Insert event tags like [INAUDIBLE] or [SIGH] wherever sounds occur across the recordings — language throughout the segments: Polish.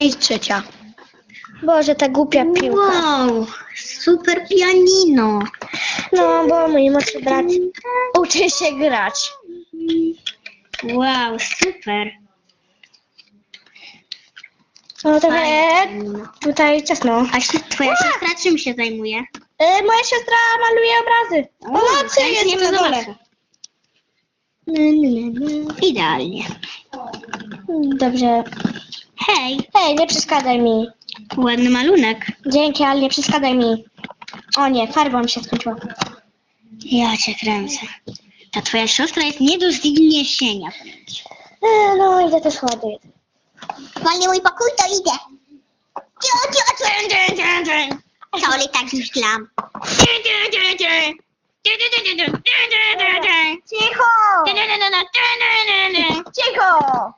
I trzecia. Boże, ta głupia piłka. Wow, super pianino. No, bo mój młodszy brat uczy się grać. Wow, super. No trochę Fajne. tutaj ciasno. A si- twoja siostra czym się zajmuje? E, moja siostra maluje obrazy. Pomocy ja jest na dole. Idealnie. Dobrze. Hej, Hej, nie przeszkadzaj mi. ładny malunek. Dzięki, ale nie przeszkadzaj mi. O nie, farba mi się skończyła. Ja cię kręcę. Ta twoja siostra jest nie do zniesienia. E, no, idę też ładuję. Walnie mój pokój, to idę. Cio, cio, cio, cio, cio, cio. Sorry, tak myślałam. Cicho! Cicho!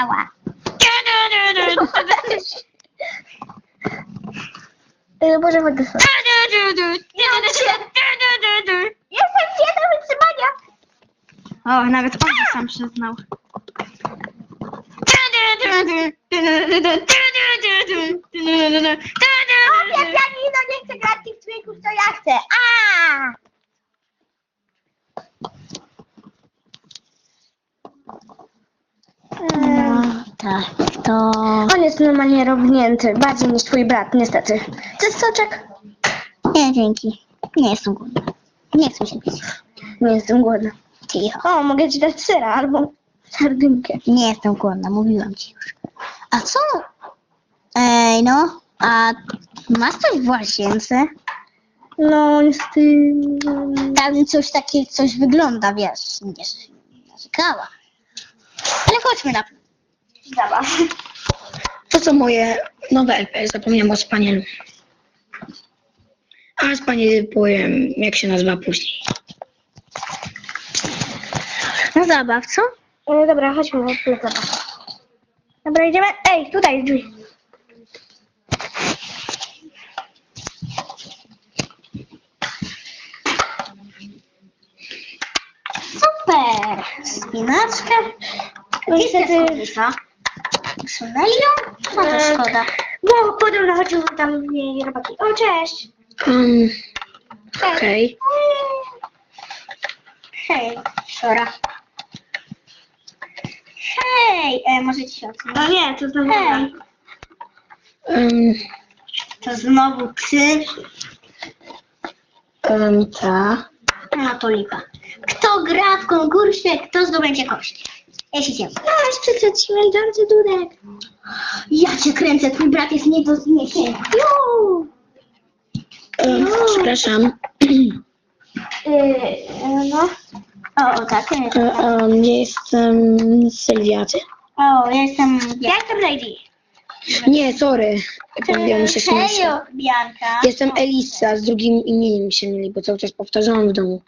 Ała. E, Boże, do sobie. Jestem do wytrzymania. O, nawet on się sam przyznał. Ja pianino nie chcę grać tych dźwięków, co ja chcę. A! No, tak, to... On jest normalnie robnięty, bardziej niż twój brat, niestety. Chcesz soczek? Nie, dzięki. Nie jestem głodna. Nie chcę się pić. Nie jestem głodna. Cicho. O, mogę ci dać syra albo sardynkę. Nie jestem głodna, mówiłam ci już. A co? Ej, no, a masz coś w łazience? No, niestety... Tam coś takiego, coś wygląda, wiesz, nie narzekała. Ale chodźmy na... Zabaw. To są moje nowe LP, zapomniałem o spanielu. A spaniel powiem, jak się nazywa później. No zabaw, co? E, dobra, chodźmy na chwilę zabaw. Dobra, idziemy. Ej, tutaj drzwi. Super! Spinaczka. Niestety... Szanelio? No to szkoda. Bo podobno chodziły tam w niej robaki. O, cześć! Um, Okej. Hej, Szora. Hej, e, może ci się odsunąć? No nie, to znowu... Hej, Um, to znowu ty? um, ta. No to lipa. Kto gra w konkursie, kto zdobędzie kość? Ja się cię. Masz przecież śmierdzący dudek. Ja cię kręcę, twój brat jest nie do zniesienia. Ju! Um, przepraszam. Yy, no. O, o tak. e, E, um, ja jestem Sylwia, ty? O, ja jestem Ja jestem Lady. Nie, sorry. Mi się Hejo. Bianka. Jestem Elisa, z drugim imieniem mi się mieli, bo cały czas powtarzałam w domu.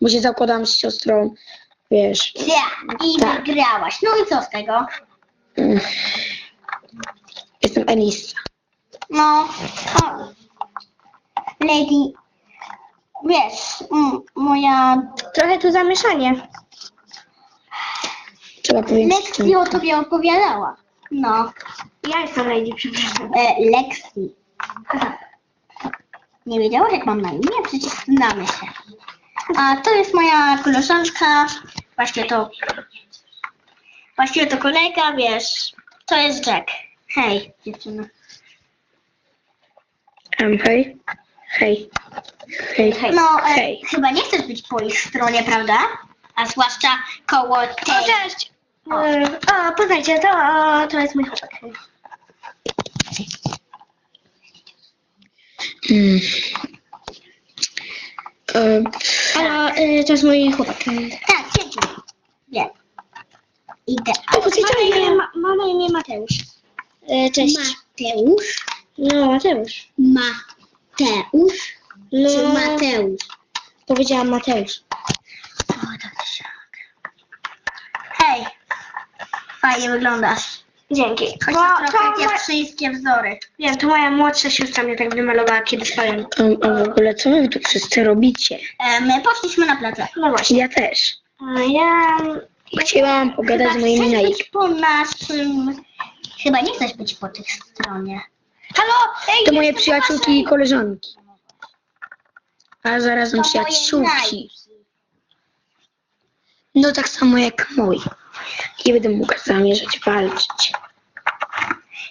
Bo się zakładam z siostrą, wiesz. Ja, i Tak. wygrałaś. No i co z tego? mm. Jestem Elisa. No, o, Lady, wiesz, m, moja Trochę tu zamieszanie. Trzeba powiedzieć. Lexi o tobie opowiadała. No, Ja jestem Lady, przepraszam. e, Lexi. [LAUGHS] Nie wiedziałaś, jak mam na imię? Przecież znamy się. A to jest moja koleżanka. Właściwie to... Właściwie to kolega, wiesz. To jest Jack. Hej, dziewczyna. Um, hej. Hej. Hej. No, e, Hej. chyba nie chcesz być po ich stronie, prawda? A zwłaszcza koło O, tej. cześć! Yy, o, poznajcie, to, to jest mój chłopak. Mm. E, yy, to jest mój chłopak. Tak. Wiem. Idę. o, Ma na imię, ma, ma na imię Mateusz. Yy, cześć. Mateusz? No, Mateusz. Mateusz? No, Czy Mateusz? powiedziałam Mateusz. O, dobrze. Hej. Fajnie wyglądasz. Dzięki. To to, trochę mo- dziewczyńskie wzory. wiem, to moja młodsza siostra mnie tak wymalowała, kiedy spałem. um, a w ogóle co wy tu wszyscy robicie? E, my poszliśmy na plażę. No właśnie. Ja też. A ja... Chciałam pogadać z moimi chcesz być po naszym Chyba nie chcesz być po tych stronie. Halo? Ej, To moje jestem przyjaciółki i koleżanki. A zarazem waszej- To moje przyjaciółki. No tak samo jak mój. Nie będę mógł zamierzać walczyć.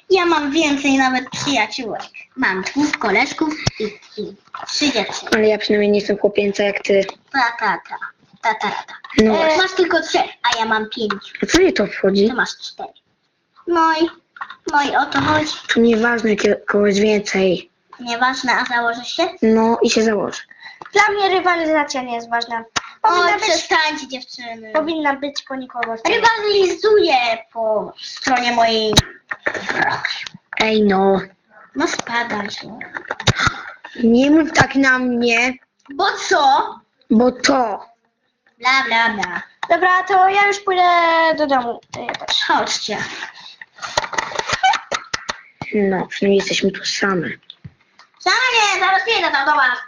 Ja mam więcej nawet przyjaciółek. Mam dwóch koleżków i, i trzy dziewczyny. Ale ja przynajmniej nie jestem chłopięca jak ty. Ta, ta, ta. Ta, ta, ta. No E, właśnie. masz tylko trzech, a ja mam pięć. A co mnie to obchodzi? Ty masz cztery. No i, no i o to chodzi. To nieważne, kogoś więcej. Nieważne, a założysz się? No i się założę. Dla mnie rywalizacja nie jest ważna. Oj, Powinna być, przestańcie dziewczyny. powinna być po nikogo. Rywalizuję po stronie mojej. Ej no, No spadaj się. nie mów tak na mnie, Bo co? bo to. Bla, bla, bla. Dobra, to ja już pójdę do domu. To ja też. Chodźcie. No, przynajmniej jesteśmy tu same. Sama nie, zaraz przyjdę tam do was.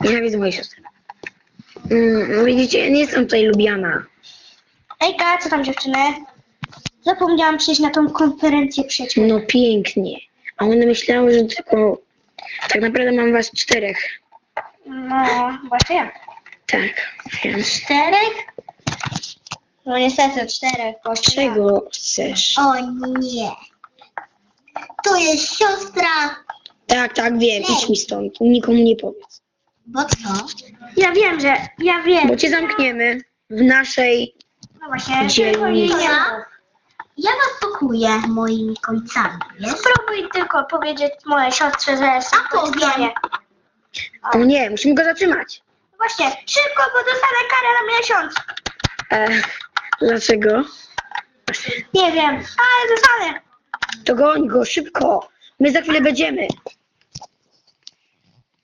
Nienawidzę mojej siostry. Mm, widzicie, ja nie jestem tutaj lubiana. Ejka, co tam dziewczyny? Zapomniałam przyjść na tą konferencję przyjaciół. No pięknie. A one myślały, że tylko... Tak naprawdę mam was czterech. No, właśnie ja. Tak, wiem. Czterech? No niestety, czterech. bo Czego chcesz? O nie. To jest siostra. Tak, tak, wiem. Idź mi stąd. Nikomu nie powiedz. Bo co? Ja wiem, że... Ja wiem. Bo cię zamkniemy w naszej... No właśnie. Dzielnicy. tylko jej nie Ja? mów. Ja was pakuję moimi końcami, wiesz? Spróbuj tylko powiedzieć mojej siostrze, że jestem A po powiem. stronie. O nie, musimy go zatrzymać. Właśnie, szybko, bo dostanę karę na miesiąc. E, dlaczego? Nie wiem, ale dostanę. To goń go, szybko. My za chwilę będziemy.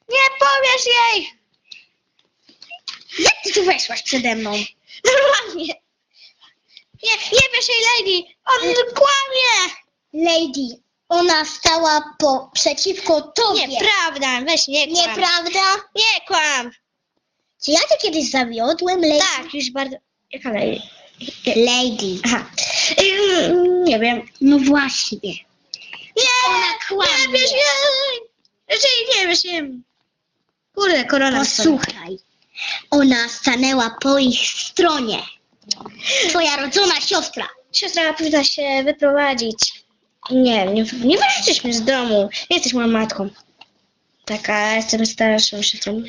Nie powiesz jej! Jak ty tu weszłaś przede mną? Normalnie. Nie, nie wiesz jej, lady. On kłamie. Lady, ona stała po, przeciwko tobie. Nieprawda, weź nie kłam. Nieprawda? Nie kłam. Czy ja cię kiedyś zawiodłem, lady? Tak, już bardzo... Jaka lady? Lady. Aha. Ym, Nie wiem. No właśnie. Nie, Ona kłamie. nie wiesz jej. Jeżeli nie wiesz jej. Kurde, korona. Posłuchaj. Ona stanęła po ich stronie. Twoja rodzona siostra. Siostra powinna się wyprowadzić. Nie, nie, nie wyrzucisz z domu. Nie jesteś moją matką. Taka, jestem starszą siostrą.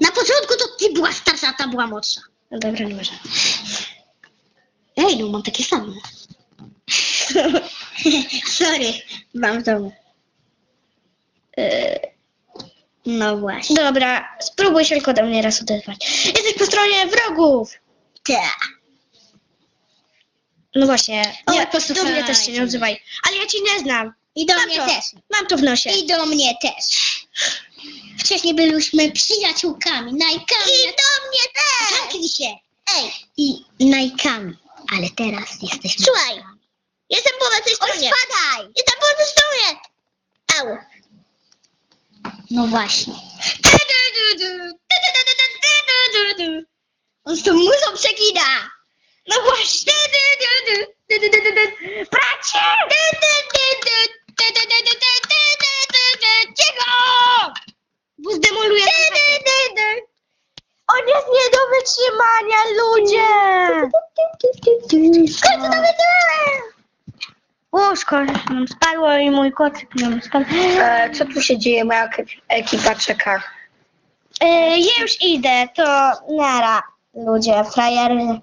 Na początku to ty była starsza, a ta była młodsza. No dobra, nie może. Ej, no mam takie same. [LAUGHS] Sorry, mam w domu. Yy, No właśnie. dobra, spróbuj się tylko do mnie raz odezwać. Jesteś po stronie wrogów. Tak. No właśnie, Oj, nie, do posłuchajcie. mnie też się nie odzywaj. Ale ja cię nie znam. I do Mam mnie to. też. Mam to w nosie. I do mnie też. Wcześniej byliśmy przyjaciółkami, najkami. I do mnie też. Zamknij się. Ej. I najkami. Ale teraz jesteśmy... Słuchaj, jestem po Oj, stronie. spadaj. Jestem po stronie. Au. No właśnie. On z tą muzą. No właśnie. Bracie! Cicho! Bo zdemoluję On jest nie do wytrzymania, ludzie! Skąd to wiedziałem? Łóżko nam spadło i mój kocyk nam spadł. E, co tu się dzieje? Moja ek- ekipa czeka. E, ja już idę, to nara, ludzie, frajery.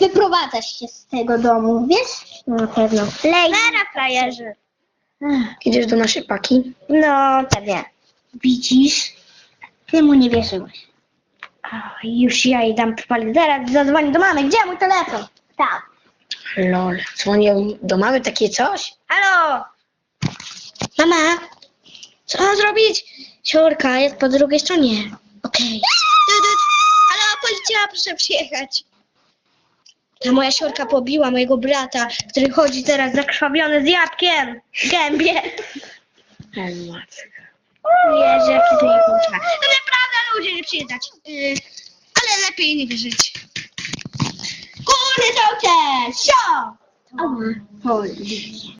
Wyprowadzasz się z tego domu, wiesz? Na pewno. Lej. Nara, frajerzy. Idziesz do naszej paki? No, pewnie. Widzisz? Ty mu nie wierzyłeś. Ach, Już ja jej dam przypalić. Zaraz zadzwonię do mamy. Gdzie mój telefon? Tak. Lol, dzwonię do mamy takie coś? Halo? Mama? Co mam zrobić? Siorka jest po drugiej stronie. Okej. Du. Halo, policja, proszę przyjechać. Ta moja siorka pobiła mojego brata, który chodzi teraz zakrwawiony z jabłkiem w gębie. Jezu, jaki to nie kurczę. To naprawdę ludzie nie przyjeżdżać. Yy, ale lepiej nie wierzyć. Góry są te! Sio! Ała. Oj.